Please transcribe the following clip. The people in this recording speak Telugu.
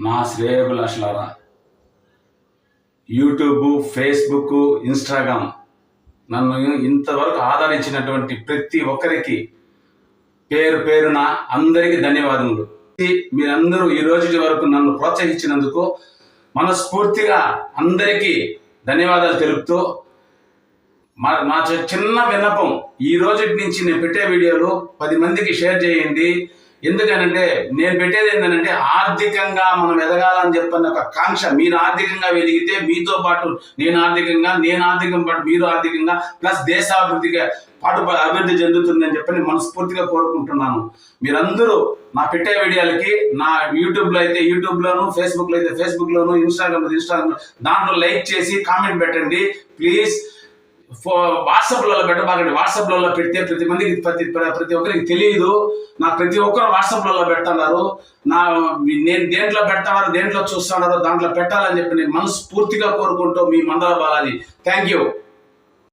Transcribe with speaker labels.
Speaker 1: నా శ్రేయభిలాషులారా యూట్యూబ్ ఫేస్బుక్ ఇన్స్టాగ్రామ్ నన్ను ఇంతవరకు ఆదరించినటువంటి ప్రతి ఒక్కరికి పేరు పేరున అందరికీ ధన్యవాదములు. మీరందరూ ఈ రోజు వరకు నన్ను ప్రోత్సహించినందుకు మనస్ఫూర్తిగా అందరికీ ధన్యవాదాలు తెలుపుతూ మా మా చిన్న విన్నపం. ఈ రోజు నుంచి నేను పెట్టే వీడియోలు పది మందికి షేర్ చేయండి. ఎందుకనంటే నేను పెట్టేది ఏంటంటే ఆర్థికంగా మనం ఎదగాలని చెప్పన్న ఒక కాంక్ష. మీరు ఆర్థికంగా వెలిగితే మీతో పాటు నేను ఆర్థికంగా నేను ఆర్థికంగా పాటు మీరు ఆర్థికంగా ప్లస్ దేశాభివృద్ధిగా పాటు అభివృద్ధి చెందుతుందని చెప్పి మనస్ఫూర్తిగా కోరుకుంటున్నాను. మీరందరూ నా పెట్టే వీడియోలకి నా యూట్యూబ్లో అయితే యూట్యూబ్లోను ఫేస్బుక్లో అయితే ఫేస్బుక్లోను ఇన్స్టాగ్రామ్ ఇన్స్టాగ్రామ్ దాంట్లో లైక్ చేసి కామెంట్ పెట్టండి. ప్లీజ్ వాట్సాప్లలో పెట్టబాకండి వాట్సాప్లలో పెడితే ప్రతి మందికి ప్రతి ప్రతి ఒక్కరికి తెలియదు. నాకు ప్రతి ఒక్కరు వాట్సాప్లలో పెడుతున్నారు. నా నేను దేంట్లో పెడతానో దేంట్లో చూస్తున్నారు దాంట్లో పెట్టాలని చెప్పి నేను మనస్ఫూర్తిగా కోరుకుంటూ మీ మందల బాలాజీ. Thank you